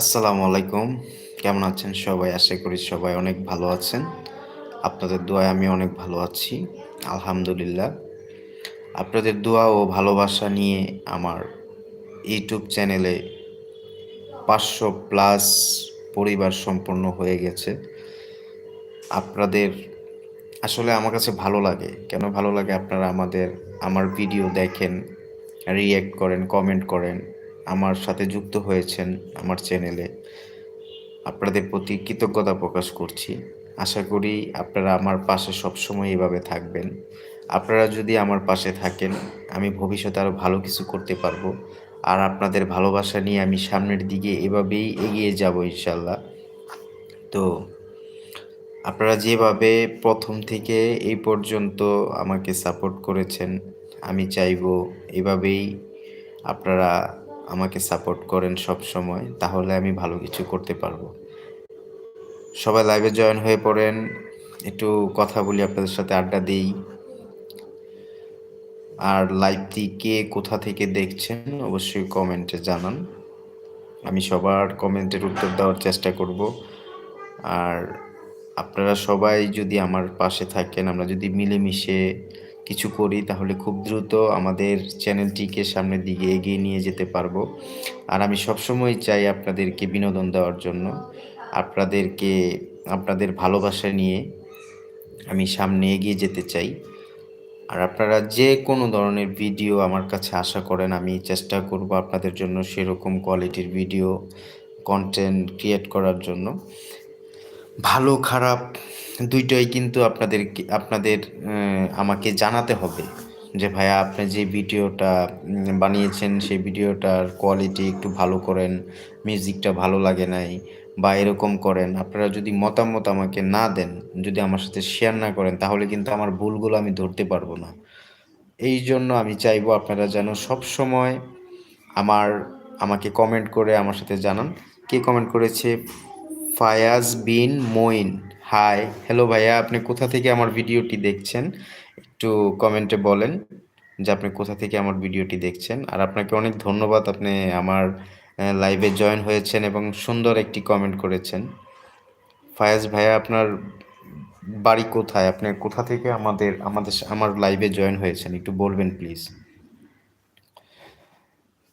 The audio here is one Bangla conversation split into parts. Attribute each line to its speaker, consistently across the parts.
Speaker 1: আসসালামু আলাইকুম। কেমন আছেন সবাই? আশা করি সবাই অনেক ভালো আছেন। আপনাদের দোয়ায় আমি অনেক ভালো আছি, আলহামদুলিল্লাহ। আপনাদের দোয়া ও ভালোবাসা নিয়ে আমার ইউটিউব চ্যানেলে পাঁচশো প্লাস পরিবার সম্পন্ন হয়ে গেছে। আপনাদের আসলে আমার কাছে ভালো লাগে। কেন ভালো লাগে? আপনারা আমাদের, আমার ভিডিও দেখেন রিয়্যাক্ট করেন কমেন্ট করেন। আমার সাথে যুক্ত হয়েছেন আমার চ্যানেলে আপনাদের প্রতি কৃতজ্ঞতা প্রকাশ করছি। আশা করি আপনারা আমার পাশে সবসময় এভাবে থাকবেন। আপনারা যদি আমার পাশে থাকেন, আমি ভবিষ্যতে আরও ভালো কিছু করতে পারব। আর আপনাদের ভালোবাসা নিয়ে আমি সামনের দিকে এভাবেই এগিয়ে যাব ইনশাল্লাহ তো আপনারা যেভাবে প্রথম থেকে এই পর্যন্ত আমাকে সাপোর্ট করেছেন, আমি চাইব এভাবেই আপনারা আমাকে সাপোর্ট করেন সব সময় তাহলে আমি ভালো কিছু করতে পারব। সবাই লাইভে জয়েন হয়ে পড়েন, একটু কথা বলি আপনাদের সাথে, আড্ডা দিই। আর লাইভটি কে কোথা থেকে দেখছেন, অবশ্যই কমেন্টে জানান। আমি সবার কমেন্টের উত্তর দেওয়ার চেষ্টা করব। আর আপনারা সবাই যদি আমার পাশে থাকেন, আমরা যদি মিলেমিশে কিছু করি, তাহলে খুব দ্রুত আমাদের চ্যানেলটিকে সামনের দিকে এগিয়ে নিয়ে যেতে পারব। আর আমি সবসময় চাই আপনাদেরকে বিনোদন দেওয়ার জন্য, আপনাদেরকে, আপনাদের ভালোবাসা নিয়ে আমি সামনে এগিয়ে যেতে চাই। আর আপনারা যে কোনো ধরনের ভিডিও আমার কাছে আশা করেন, আমি চেষ্টা করব আপনাদের জন্য সেরকম কোয়ালিটির ভিডিও কন্টেন্ট ক্রিয়েট করার জন্য। ভালো, খারাপ দুইটাই কিন্তু আপনাদের আপনাদের আমাকে জানাতে হবে যে ভাইয়া আপনি যে ভিডিওটা বানিয়েছেন সেই ভিডিওটার কোয়ালিটি একটু ভালো করেন মিউজিকটা ভালো লাগে নাই বা এরকম করেন, আপনারা যদি মতামত আমাকে না দেন, যদি আমার সাথে শেয়ার না করেন, তাহলে কিন্তু আমার ভুলগুলো আমি ধরতে পারব না। এই জন্য আমি চাইব আপনারা যেন সব সময় আমার, আমাকে কমেন্ট করে আমার সাথে জানান। কে কমেন্ট করেছে? ফায়াজ বিন মইন হাই হ্যালো ভাইয়া, আপনি কোথা থেকে আমার ভিডিওটি দেখছেন? একটু কমেন্টে বলেন যে আপনি কোথা থেকে আমার ভিডিওটি দেখছেন। আর আপনাকে অনেক ধন্যবাদ আপনি আমার লাইভে জয়েন হয়েছেন এবং সুন্দর একটি কমেন্ট করেছেন। ফায়াজ ভাইয়া, আপনার বাড়ি কোথায়? আপনি কোথা থেকে আমাদের আমাদের, আমার লাইভে জয়েন হয়েছেন? একটু বলবেন প্লিজ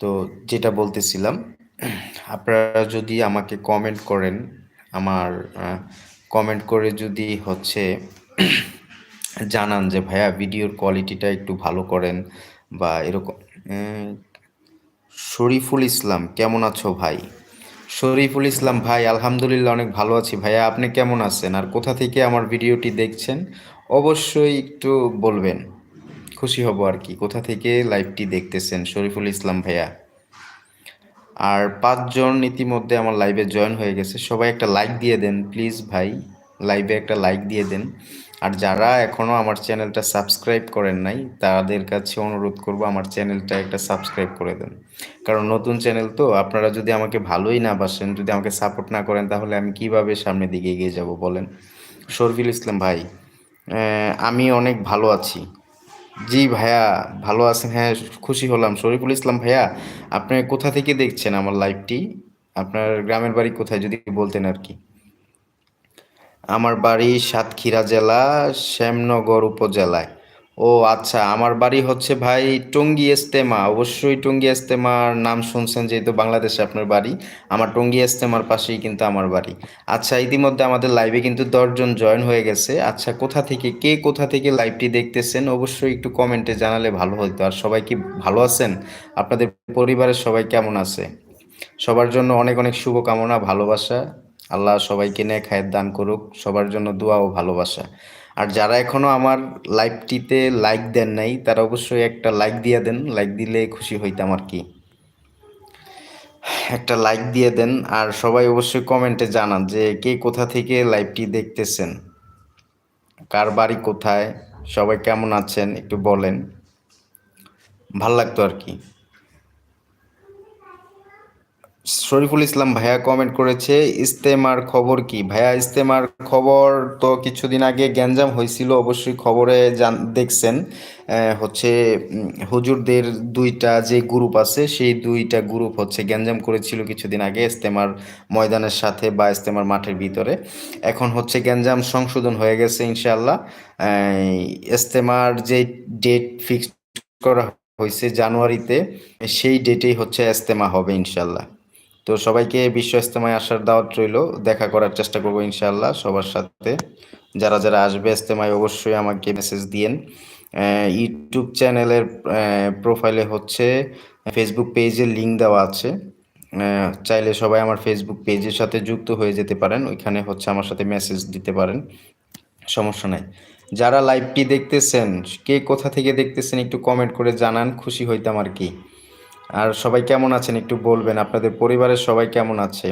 Speaker 1: তো যেটা বলতেছিলাম, আপনারা যদি আমাকে কমেন্ট করেন, আমার কমেন্ট করে যদি হচ্ছে জানান যে, ভাইয়া, ভিডিওর কোয়ালিটিটা একটু ভালো করেন বা এরকম শরীফুল ইসলাম, কেমন আছো ভাই? শরীফুল ইসলাম, ভাই, আলহামদুলিল্লাহ, অনেক ভালো আছি। ভাইয়া, আপনি কেমন আছেন? আর কোথা থেকে আমার ভিডিওটি দেখছেন? অবশ্যই একটু বলবেন। খুশি হব আর কি। কোথা থেকে লাইভটি দেখতেছেন শরীফুল ইসলাম ভাইয়া? আর পাঁচজন ইতিমধ্যে আমার লাইভে জয়েন হয়ে গেছে। সবাই একটা লাইক দিয়ে দেন প্লিজ ভাই। লাইভে একটা লাইক দিয়ে দেন। আর যারা এখনও আমার চ্যানেলটা সাবস্ক্রাইব করেন নাই, তাদের কাছে অনুরোধ করব আমার চ্যানেলটা একটা সাবস্ক্রাইব করে দেন। কারণ নতুন চ্যানেল তো, আপনারা যদি আমাকে ভালোই না বাসেন, যদি আমাকে সাপোর্ট না করেন, তাহলে আমি কীভাবে সামনের দিকে এগিয়ে যাব বলেন? শরফিল ইসলাম ভাই আমি অনেক ভালো আছি। জি ভাইয়া, ভালো আছেন। হ্যাঁ খুশি হলাম। শরীফুল ইসলাম ভাইয়া, আপনি কোথা থেকে দেখছেন আমার লাইভটি আপনার গ্রামের বাড়ি কোথায়, যদি বলতেন আর কি? আমার বাড়ি সাতক্ষীরা জেলা, শ্যামনগর উপজেলায়। ও আচ্ছা আমার বাড়ি হচ্ছে ভাই টঙ্গী এস্তেমা। অবশ্যই টঙ্গী এস্তেমার নাম শুনছেন যেহেতু বাংলাদেশে আপনার বাড়ি। আমার টঙ্গী এস্তেমার পাশেই কিন্তু আমার বাড়ি। আচ্ছা ইতিমধ্যে আমাদের লাইভে কিন্তু দশজন জয়েন হয়ে গেছে। আচ্ছা কোথা থেকে, কে কোথা থেকে লাইভটি দেখতেছেন? অবশ্যই একটু কমেন্টে জানালে ভালো হতো আর সবাই কি ভালো আছেন? আপনাদের পরিবারের সবাই কেমন আছে? সবার জন্য অনেক অনেক শুভকামনা, ভালোবাসা। আল্লাহ সবাইকে নিয়ে খায়ের দান করুক। সবার জন্য দোয়া ও ভালোবাসা। আর যারা এখনও আমার লাইভটিতে লাইক দেন নাই, তারা অবশ্যই একটা লাইক দিয়ে দেন। লাইক দিলে খুশি হইতাম আর কি। একটা লাইক দিয়ে দেন। আর সবাই অবশ্যই কমেন্টে জানান যে কে কোথা থেকে লাইভটি দেখতেছেন? কার বাড়ি কোথায়? সবাই কেমন আছেন? একটু বলেন। ভালো লাগতো আর কি। শরীফুল ইসলাম ভাইয়া কমেন্ট করেছে ইস্তেমার খবর কি? ভাইয়া ইস্তেমার খবর তো কিছুদিন আগে গ্যাঞ্জাম হয়েছিল অবশ্যই খবরে জান দেখছেন। হচ্ছে হুজুরদের দুইটা যে গ্রুপ আছে সেই দুইটা গ্রুপ হচ্ছে গ্যাঞ্জাম করেছিল কিছুদিন আগে ইস্তেমার ময়দানের সাথে বা ইস্তেমার মাঠের ভিতরে। এখন হচ্ছে গ্যাঞ্জাম সংশোধন হয়ে গেছে ইনশাআল্লাহ। আহ, ইস্তেমার যে ডেট ফিক্সড করা হয়েছে জানুয়ারিতে সেই ডেটেই হচ্ছে ইস্তেমা হবে ইনশাআল্লাহ। তো সবাইকে বিশ্ব ইস্তেমায় আসার দাওয়াত রইল। দেখা করার চেষ্টা করব ইনশাআল্লাহ সবার সাথে। যারা যারা আসবে ইস্তেমায় অবশ্যই আমাকে মেসেজ দিয়েন। ইউটিউব চ্যানেলের প্রোফাইলে হচ্ছে ফেসবুক পেজের লিঙ্ক দেওয়া আছে। চাইলে সবাই আমার ফেসবুক পেজের সাথে যুক্ত হয়ে যেতে পারেন। ওইখানে হচ্ছে আমার সাথে মেসেজ দিতে পারেন। সমস্যা নাই। যারা লাইভটি দেখতেছেন, কে কোথা থেকে দেখতেছেন একটু কমেন্ট করে জানান, খুশি হইতাম আর কি। আর সবাই কেমন আছেন একটু বলবেন? আপনাদের পরিবারের সবাই কেমন আছে?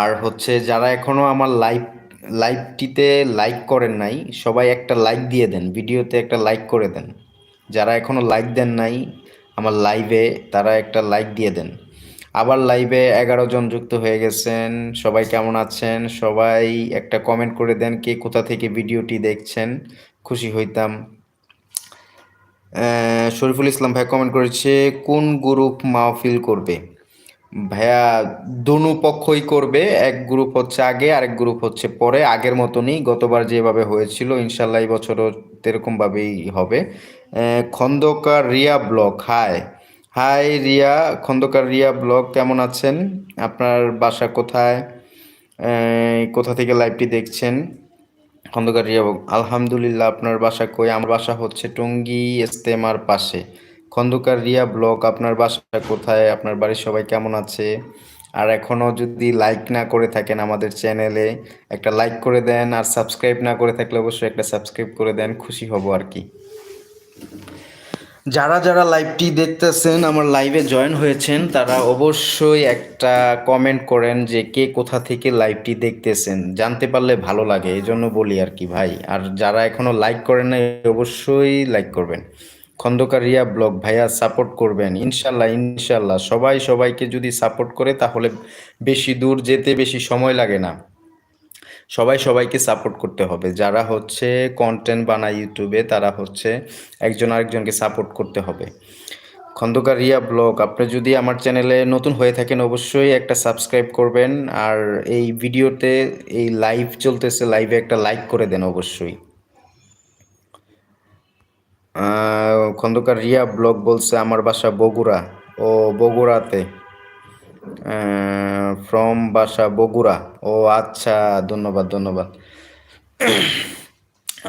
Speaker 1: আর হচ্ছে যারা এখনও আমার লাইভ, লাইভটিতে লাইক করেন নাই, সবাই একটা লাইক দিয়ে দেন, ভিডিওতে একটা লাইক করে দেন। যারা এখনও লাইক দেন নাই আমার লাইভে, তারা একটা লাইক দিয়ে দেন। আবার লাইভে এগারো জন যুক্ত হয়ে গেছেন, সবাই কেমন আছেন? সবাই একটা কমেন্ট করে দেন কে কোথা থেকে ভিডিওটি দেখছেন, খুশি হইতাম। শরীফুল ইসলাম ভাই কমেন্ট করেছে, কোন গ্রুপ মাহফিল করবে? ভাইয়া, দুনু পক্ষই করবে, এক গ্রুপ হচ্ছে আগে, আরেক গ্রুপ হচ্ছে পরে, আগের মতনই, গতবার যেভাবে হয়েছিল, ইনশাল্লাহ এই বছরও এরকম ভাবেই হবে Khandakar Riya vlog hi hi Riya, Khandakar Riya vlog, কেমন আছেন? আপনার বাসা কোথায়? কোথা থেকে লাইভটি দেখছেন? খন্দকার আলহামদুলিল্লাহ, আপনার বাসা কই? আমার বাসা হচ্ছে টঙ্গী ইস্তেমার পাশে। খন্দকার রিয়া ব্লক আপনার বাসা কোথায়? আপনার বাড়ির সবাই কেমন আছে? আর এখনও যদি লাইক না করে থাকেন আমাদের চ্যানেলে, একটা লাইক করে দেন আর সাবস্ক্রাইব না করে থাকলে অবশ্যই একটা সাবস্ক্রাইব করে দেন, খুশি হব আর কি। যারা যারা লাইভটি দেখতেছেন, আমার লাইভে জয়েন হয়েছেন, তারা অবশ্যই একটা কমেন্ট করেন যে কে কোথা থেকে লাইভটি দেখতেছেন। জানতে পারলে ভালো লাগে এই জন্য বলি আর কি ভাই। আর যারা এখনও লাইক করেন নাই, অবশ্যই লাইক করবেন। খন্দকার রিয়া ব্লগ, ভাইয়া সাপোর্ট করবেন। ইনশাল্লাহ ইনশাল্লাহ। সবাই সবাইকে যদি সাপোর্ট করে, তাহলে বেশি দূর যেতে বেশি সময় লাগে না। সবাই সবাইকে সাপোর্ট করতে হবে। যারা হচ্ছে কন্টেন্ট বানায় ইউটিউবে তারা হচ্ছে একজন আরেকজনকে সাপোর্ট করতে হবে। খন্দকার রিয়া ব্লগ, আপনি যদি আমার চ্যানেলে নতুন হয়ে থাকেন, অবশ্যই একটা সাবস্ক্রাইব করবেন। আর এই ভিডিওতে, এই লাইভ চলতেছে লাইভে একটা লাইক করে দেন অবশ্যই। খন্দকার রিয়া ব্লগ বলছে, আমার বাসা বগুড়া। ও বগুড়াতে। ফ্রম বাসা বগুড়া। ও আচ্ছা ধন্যবাদ ধন্যবাদ।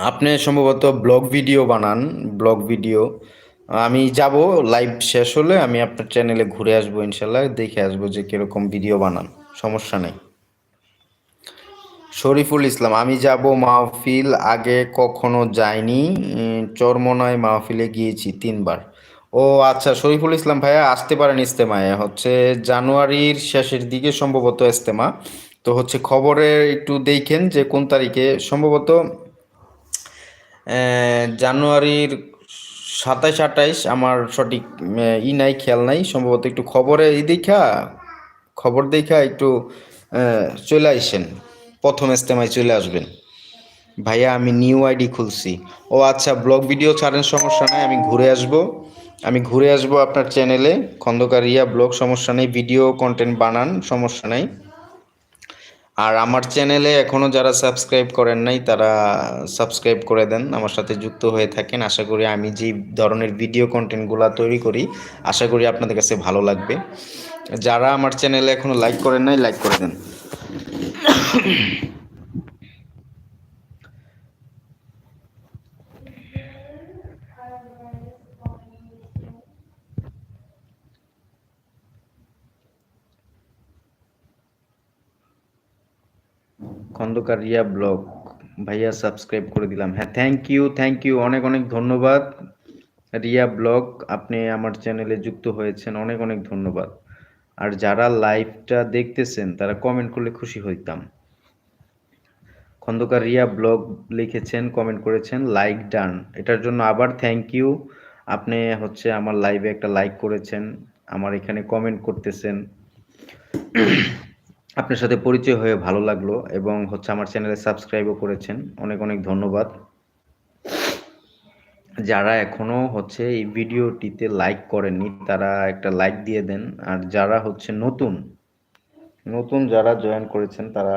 Speaker 1: আপনি সম্ভবত ব্লগ ভিডিও বানান ব্লগ ভিডিও আমি যাব লাইভ শেষ হলে আমি আপনার চ্যানেলে ঘুরে আসব ইনশাল্লাহ, দেখে আসব যে কীরকম ভিডিও বানান, সমস্যা নেই। শরীফুল ইসলাম, আমি যাব মাহফিল আগে কখনো যাইনি চরমনায় মাহফিলে গিয়েছি তিনবার। ও আচ্ছা শরীফুল ইসলাম ভাইয়া আসতে পারেন ইস্তেমায় হচ্ছে জানুয়ারির শেষের দিকে সম্ভবত ইস্তেমা তো হচ্ছে খবরে একটু দেখেন যে কোন তারিখে সম্ভবত জানুয়ারির সাতাইশ আটাইশ আমার সঠিক ই নাই, খেয়াল নাই। সম্ভবত একটু খবরে ই দেখা, খবর দেখা একটু চলে আইসেন প্রথম ইস্তেমায় চলে আসবেন। ভাইয়া আমি নিউ আইডি খুলছি। ও আচ্ছা ব্লগ ভিডিও ছাড়েন, সমস্যা নাই, আমি ঘুরে আসব। আমি ঘুরে আসব আপনার চ্যানেলে খন্দকার রিয়া, ব্লগ সমস্যা নেই ভিডিও কন্টেন্ট বানান, সমস্যা নেই। আর আমার চ্যানেলে এখনও যারা সাবস্ক্রাইব করেন নাই, তারা সাবস্ক্রাইব করে দেন, আমার সাথে যুক্ত হয়ে থাকেন। আশা করি আমি যে ধরনের ভিডিও কন্টেন্টগুলো তৈরি করি, আশা করি আপনাদের কাছে ভালো লাগবে। যারা আমার চ্যানেলে এখনও লাইক করেন নাই লাইক করে দেন। খন্দকার রিয়া ব্লগ। ভাইয়া সাবস্ক্রাইব করে দিলাম। হ্যাঁ থ্যাংক ইউ থ্যাংক ইউ অনেক অনেক ধন্যবাদ। রিয়া ব্লগ, আপনি আমার চ্যানেলে যুক্ত হয়েছেন, অনেক অনেক ধন্যবাদ। আর যারা লাইভটা দেখতেছেন, তারা কমেন্ট করলে খুশি হইতাম। খন্দকার রিয়া ব্লগ লিখেছেন কমেন্ট করেছেন লাইক ডান এটার জন্য আবার থ্যাংক ইউ আপনি হচ্ছে আমার লাইভে একটা লাইক করেছেন, আমার এখানে কমেন্ট করতেছেন। আপনার সাথে পরিচয় হয়ে ভালো লাগল এবং হচ্ছে আমার চ্যানেলে সাবস্ক্রাইবও করেছেন। অনেক অনেক ধন্যবাদ। যারা এখনও হচ্ছে এই ভিডিওটিতে লাইক করেননি, তারা একটা লাইক দিয়ে দেন। আর যারা হচ্ছে নতুন নতুন যারা জয়েন করেছেন, তারা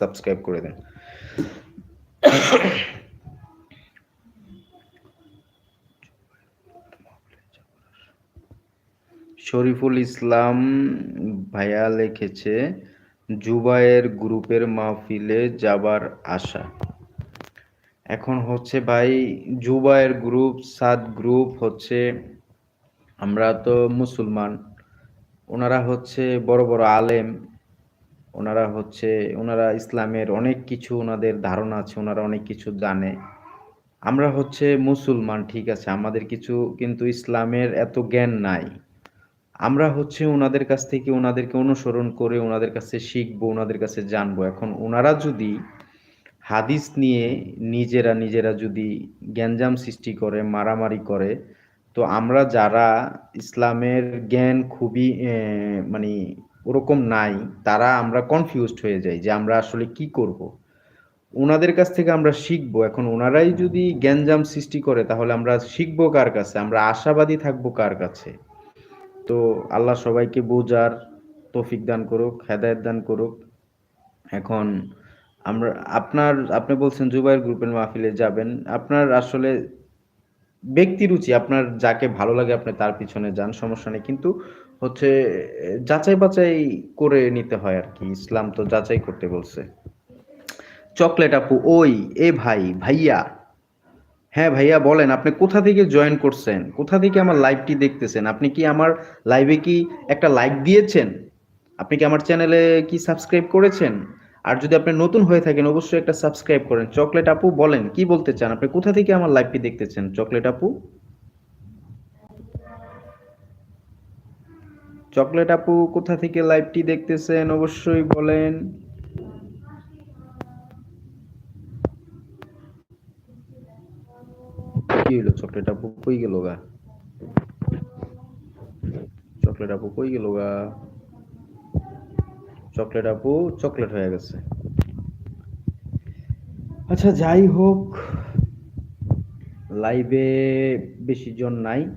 Speaker 1: সাবস্ক্রাইব করে দেন। শরীফুল ইসলাম ভাইয়া লিখেছে, জুবায়ের গ্রুপের মাহফিলে যাবার আশা। এখন হচ্ছে ভাই, জুবায়ের গ্রুপ, সাদ গ্রুপ হচ্ছে, আমরা তো মুসলমান। ওনারা হচ্ছে বড় বড় আলেম। ওনারা হচ্ছে, ওনারা ইসলামের অনেক কিছু ওনাদের ধারণা আছে, ওনারা অনেক কিছু জানে। আমরা হচ্ছে মুসলমান, ঠিক আছে। আমাদের কিছু কিন্তু ইসলামের এত জ্ঞান নাই। আমরা হচ্ছে ওনাদের কাছ থেকে ওনাদেরকে অনুসরণ করে ওনাদের কাছে শিখব ওনাদের কাছে জানব। এখন ওনারা যদি হাদিস নিয়ে নিজেরা নিজেরা যদি গ্যাঞ্জাম সৃষ্টি করে, মারামারি করে, তো আমরা যারা ইসলামের জ্ঞান খুবই মানে ওরকম নাই, তারা আমরা কনফিউজড হয়ে যাই যে আমরা আসলে কি করব। ওনাদের কাছ থেকে আমরা শিখব। এখন ওনারাই যদি জ্ঞানজাম সৃষ্টি করে, তাহলে আমরা শিখব কার কাছে? আমরা আশাবাদী থাকব কার কাছে? তো আল্লাহ সবাইকে বোঝার তৌফিক দান করুক, হেদায়ত দান করুক। এখন আমরা, আপনার, আপনি বলছেন জুবাইর গ্রুপের মাহফিলে যাবেন। আপনার আসলে ব্যক্তি রুচি, আপনার যাকে ভালো লাগে আপনি তার পিছনে যান, সমস্যা নেই। কিন্তু হচ্ছে, যাচাই বাছাই করে নিতে হয় আর কি। ইসলাম তো যাচাই করতে বলছে। চকলেট আপু, ওই, এ ভাই, ভাইয়া হ্যাঁ ভাইয়া, বলেন, আপনি কোথা থেকে জয়েন করছেন? কোথা থেকে আমার লাইভটি দেখতেছেন? আপনি কি আমার লাইভে কি একটা লাইক দিয়েছেন? আপনি কি আমার চ্যানেলে কি সাবস্ক্রাইব করেছেন? আর যদি আপনি নতুন হয়ে থাকেন, অবশ্যই একটা সাবস্ক্রাইব করেন। চকলেট আপু, বলেন, কি বলতে চান? আপনি কোথা থেকে আমার লাইভটি দেখতেছেন, চকলেট আপু? চকলেট আপু, কোথা থেকে লাইভটি দেখতেছেন? অবশ্যই বলেন। কি হইল? চকলেট আপু কই গেল গা? চকলেট আপু কই গেল গা? চকলেট আপু চকলেট হয়ে গেছে। আচ্ছা যাই হোক, লাইভে বেশি জন নাই,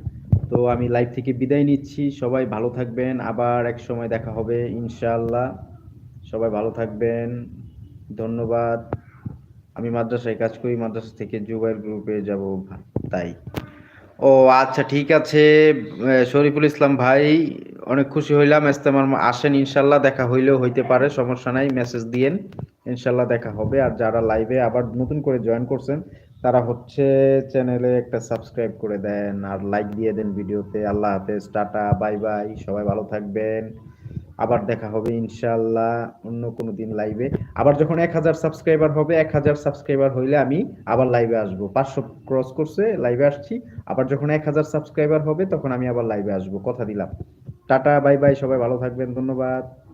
Speaker 1: তো আমি লাইভ থেকে বিদায় নিচ্ছি। সবাই ভালো থাকবেন। আবার এক সময় দেখা হবে, ইনশাআল্লাহ। সবাই ভালো থাকবেন। ধন্যবাদ। আমি মাদ্রাসায় কাজ করি, মাদ্রাসা থেকে জুবাইর গ্রুপে যাব তাই। ও আচ্ছা ঠিক আছে। শরীফুল ইসলাম ভাই, অনেক খুশি হইলাম। ইস্তেমার আসেন, ইনশাল্লাহ দেখা হইলেও হইতে পারে, সমস্যা নাই মেসেজ দিয়েন। ইনশাল্লাহ দেখা হবে। আর যারা লাইভে আবার নতুন করে জয়েন করছেন, তারা হচ্ছে চ্যানেলে একটা সাবস্ক্রাইব করে দেন, আর লাইক দিয়ে দেন ভিডিওতে আল্লাহ হাফেজ, টাটা বাই বাই সবাই ভালো থাকবেন। আবার দেখা হবে ইনশাল্লাহ অন্য কোনো দিন লাইভে আবার যখন এক হাজার সাবস্ক্রাইবার হবে, এক হাজার সাবস্ক্রাইবার হইলে আমি আবার লাইভে আসব। পাঁচশো ক্রস করছে লাইভে আসছি। আবার যখন এক হাজার সাবস্ক্রাইবার হবে, তখন আমি আবার লাইভে আসব। কথা দিলাম। টাটা বাই বাই সবাই ভালো থাকবেন, ধন্যবাদ।